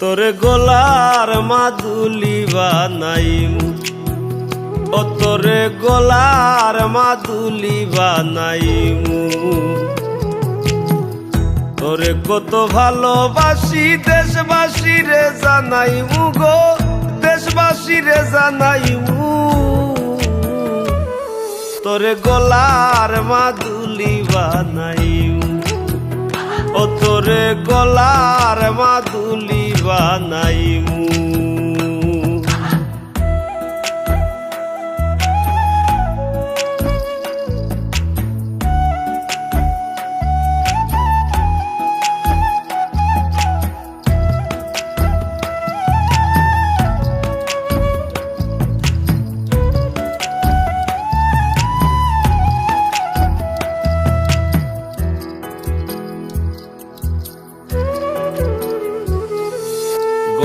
তোরে গোলার মাদুলি বানাইমু। ও তোরে গোলার মাদুলি বানাইমু। তোরে কত ভালোবাসি, দেশবাসী রে জানাইমু গো, দেশবাসী রে জানাইমু। তোরে গোলার মাদুলি বানাইমু। ও তোরে গলার মাদুলি বানাইমু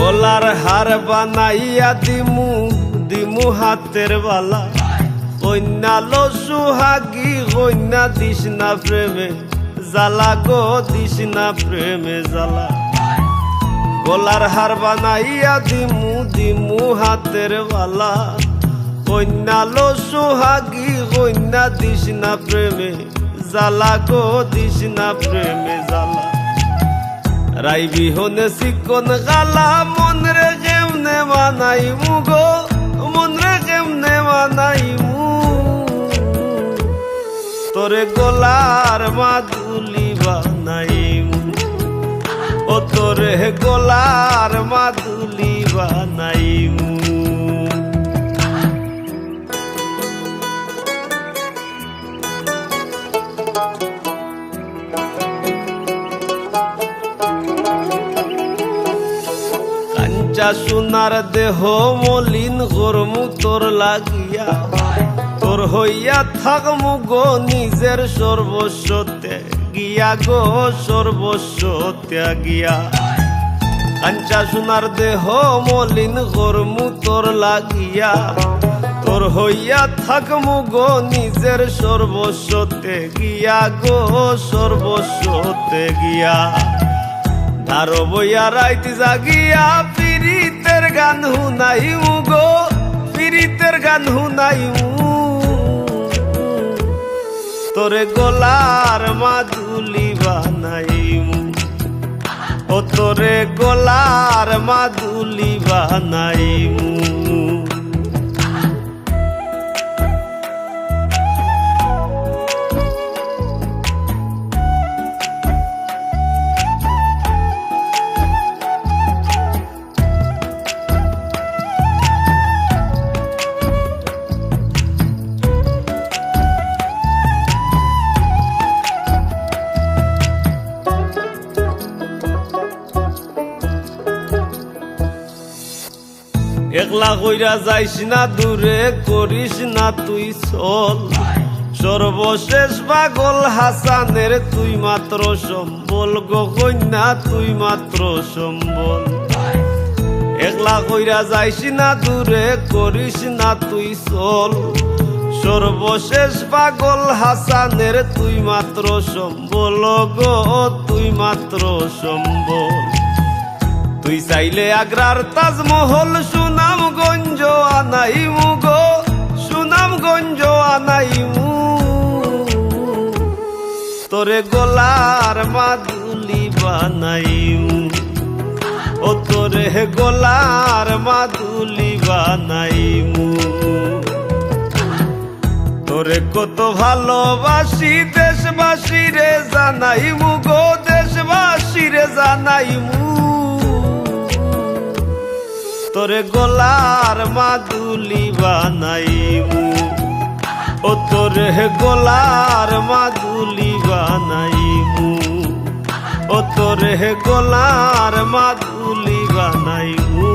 গলার হার বানাইয়া দিমু দিমু হাতের বালা। কন্যা লো সুহাগি কন্যা দিস না প্রেমে জ্বালা গো, দিস না প্রেমে জ্বালা। গলার হার বানাইয়া দিমু দিমু হাতের বালা। কন্যা লো সুহাগি কন্যা দিস না প্রেমে জ্বালা গো, দিস না প্রেমে জ্বালা। রাই বিহনে সিকন গালা মন রে কেমনে বানাইমু গো মন রে কেমনে বানাইমু তোরে গোলার মাদুলি বানাই ও তোরে গোলার মাদুলি বানাইমু কাঞ্চা সোনার দেহ মলিন গরমু তোর লাগিয়া তোর হইয়া থাকমু গো নিজের সর্বস্বতে গিয়া গো, সর্বস্ব ত্যাগিয়া কাঞ্চা সোনার দেহ মলিন গরমু তোর লাগিয়া তোর হইয়া থাকমু গো নিজের সর্বস্বতে গিয়া গো সর্বস্বতে গিয়া ধারো বইয়া রাইতে জাগিয়া গান হুনাইমু গো, পিরিতের গান হুনাইমু তোরে গোলার মাদুলি বানাইমু ও তোরে গোলার মাদুলি বানাইমু একলা কইরা যাইস না দূরে, করিস না তুই চল। সর্বশেষ পাগল হাসানের, তুই মাত্র সম্বল। গো কন্যা, তুই মাত্র সম্বল। একলা কইরা যাইস না দূরে, করিস না তুই চল। সর্বশেষ পাগল হাসানের, তুই মাত্র সম্বল। গো, তুই মাত্র সম্বল। তুই চাইলে আগ্রার তাজমহল সুনাম গঞ্জ আনাইমু গো সুনাম গঞ্জ আনাইমু। তোরে গোলার মাদুলি বানাইমু। ও তোরে গোলার মাদুলি বানাইমু। তোরে কত ভালোবাসি দেশবাসী রে জানাইমু গো দেশবাসী রে জানাইমু। তোরে গোলার মাদুলি বানাইমু ও তোর গোলার মাদুলি বানাইমু ও তোর গোলার মাদুলি বানাইমু